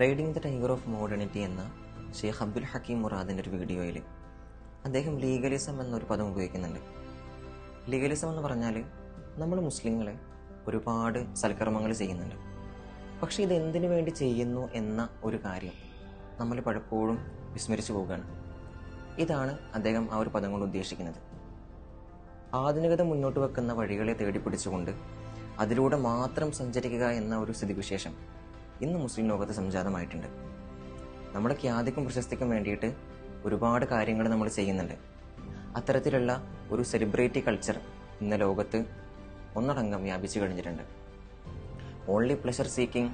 Riding the tiger of modernity എന്ന ഷെയ്ഖ് അബ്ദുൽ ഹക്കീം മുറാദിന്റെ ഒരു വീഡിയോയിൽ അദ്ദേഹം ലീഗലിസം എന്നൊരു പദം ഉപയോഗിക്കുന്നുണ്ട്. ലീഗലിസം എന്ന് പറഞ്ഞാൽ നമ്മൾ മുസ്ലിങ്ങൾ ഒരുപാട് സൽക്കർമ്മങ്ങൾ ചെയ്യുന്നുണ്ട്. പക്ഷേ ഇത് എന്തിനു വേണ്ടി ചെയ്യുന്നു എന്ന ഒരു കാര്യം നമ്മൾ പലപ്പോഴും വിസ്മരിച്ചു പോവുകയാണ്. ഇതാണ് അദ്ദേഹം ആ ഒരു പദം കൊണ്ട് ഉദ്ദേശിക്കുന്നത്. ആധുനികത മുന്നോട്ട് വെക്കുന്ന വഴികളെ തേടി പിടിച്ചുകൊണ്ട് അതിലൂടെ മാത്രം സഞ്ചരിക്കുക എന്ന ഒരു സ്ഥിതിവിശേഷം ഇന്ന് മുസ്ലിം ലോകത്ത് സംജാതമായിട്ടുണ്ട്. നമ്മുടെ ഖ്യാതിക്കും പ്രശസ്തിക്കും വേണ്ടിയിട്ട് ഒരുപാട് കാര്യങ്ങൾ നമ്മൾ ചെയ്യുന്നുണ്ട്. അത്തരത്തിലുള്ള ഒരു സെലിബ്രിറ്റി കൾച്ചർ ഇന്ന് ലോകത്ത് ഒന്നടങ്കം വ്യാപിച്ചു കഴിഞ്ഞിട്ടുണ്ട്. Only pleasure seeking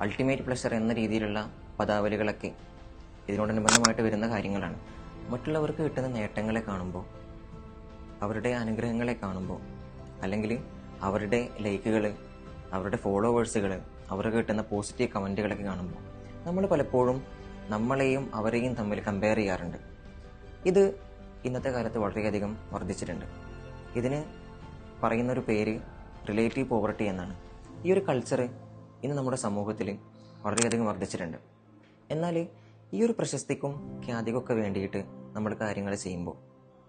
ultimate pleasure എന്ന രീതിയിലുള്ള പദാവലികളൊക്കെ ഇതിനോടനുബന്ധമായിട്ട് വരുന്ന കാര്യങ്ങളാണ്. മറ്റുള്ളവർക്ക് കിട്ടുന്ന നേട്ടങ്ങളെ കാണുമ്പോൾ അവരുടെ അനുഗ്രഹങ്ങളെ കാണുമ്പോൾ അല്ലെങ്കിൽ അവരുടെ ലൈക്കുകൾ അവരുടെ ഫോളോവേഴ്സുകൾ അവർക്ക് കിട്ടുന്ന പോസിറ്റീവ് കമന്റുകളൊക്കെ കാണുമ്പോൾ നമ്മൾ പലപ്പോഴും നമ്മളെയും അവരെയും തമ്മിൽ കമ്പയർ ചെയ്യാറുണ്ട്. ഇത് ഇന്നത്തെ കാലത്ത് വളരെയധികം വർദ്ധിച്ചിട്ടുണ്ട്. ഇതിന് പറയുന്നൊരു പേര് റിലേറ്റീവ് പോവർട്ടി എന്നാണ്. ഈ ഒരു കൾച്ചർ ഇന്ന് നമ്മുടെ സമൂഹത്തിൽ വളരെയധികം വർദ്ധിച്ചിട്ടുണ്ട്. എന്നാൽ ഈ ഒരു പ്രശസ്തിക്കും ഖ്യാതിക്കൊക്കെ വേണ്ടിയിട്ട് നമ്മൾ കാര്യങ്ങൾ ചെയ്യുമ്പോൾ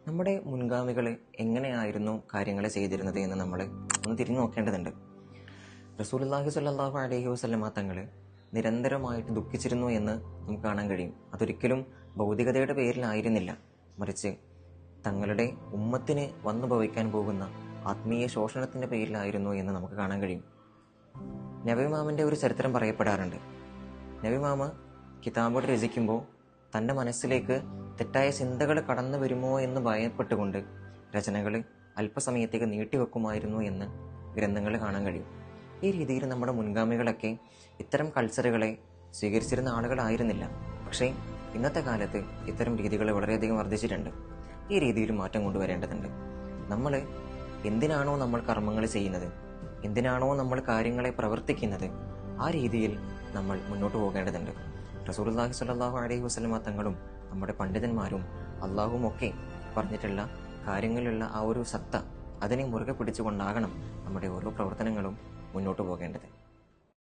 നമ്മുടെ മുൻഗാമികൾ എങ്ങനെയായിരുന്നു കാര്യങ്ങൾ ചെയ്തിരുന്നത് എന്ന് നമ്മൾ ഒന്ന് തിരിഞ്ഞു നോക്കേണ്ടതുണ്ട്. റസൂലുള്ളാഹി സ്വല്ലല്ലാഹു അലൈഹി വസ്ലമ തങ്ങൾ നിരന്തരമായിട്ട് ദുഃഖിച്ചിരുന്നു എന്ന് നമുക്ക് കാണാൻ കഴിയും. അതൊരിക്കലും ഭൗതികതയുടെ പേരിലായിരുന്നില്ല. മറിച്ച് തങ്ങളുടെ ഉമ്മത്തിന് വന്നു ഭവിക്കാൻ പോകുന്ന ആത്മീയ ശോഷണത്തിന്റെ പേരിലായിരുന്നു എന്ന് നമുക്ക് കാണാൻ കഴിയും. നബിമാമന്റെ ഒരു ചരിത്രം പറയപ്പെടാറുണ്ട്. നബിമാമ കിതാബോട് രചിക്കുമ്പോൾ തന്റെ മനസ്സിലേക്ക് തെറ്റായ ചിന്തകൾ കടന്നു വരുമോ എന്ന് ഭയപ്പെട്ടുകൊണ്ട് രചനകൾ അല്പസമയത്തേക്ക് നീട്ടിവെക്കുമായിരുന്നു എന്ന് ഗ്രന്ഥങ്ങൾ കാണാൻ കഴിയും. ഈ രീതിയിൽ നമ്മുടെ മുൻഗാമികളൊക്കെ ഇത്തരം കൾച്ചറുകളെ സ്വീകരിച്ചിരുന്ന ആളുകളായിരുന്നില്ല. പക്ഷേ ഇന്നത്തെ കാലത്ത് ഇത്തരം രീതികൾ വളരെയധികം വർദ്ധിച്ചിട്ടുണ്ട്. ഈ രീതിയിൽ മാറ്റം കൊണ്ടുവരേണ്ടതുണ്ട്. നമ്മൾ എന്തിനാണോ നമ്മൾ കർമ്മങ്ങൾ ചെയ്യുന്നത്? എന്തിനാണോ നമ്മൾ കാര്യങ്ങളെ പ്രവർത്തിക്കുന്നത്? ആ രീതിയിൽ നമ്മൾ മുന്നോട്ട് പോകേണ്ടതുണ്ട്. റസൂലുള്ളാഹി സ്വല്ലല്ലാഹു അലൈഹി വസ്ലമ തങ്ങളും നമ്മുടെ പണ്ഡിതന്മാരും അള്ളാഹുമൊക്കെ പറഞ്ഞിട്ടുള്ള കാര്യങ്ങളിലുള്ള ആ ഒരു സത്ത അതിനെ മുറുകെ പിടിച്ചുകൊണ്ടാകണം നമ്മുടെ ഓരോ പ്രവർത്തനങ്ങളും മുന്നോട്ട് പോകേണ്ടത്.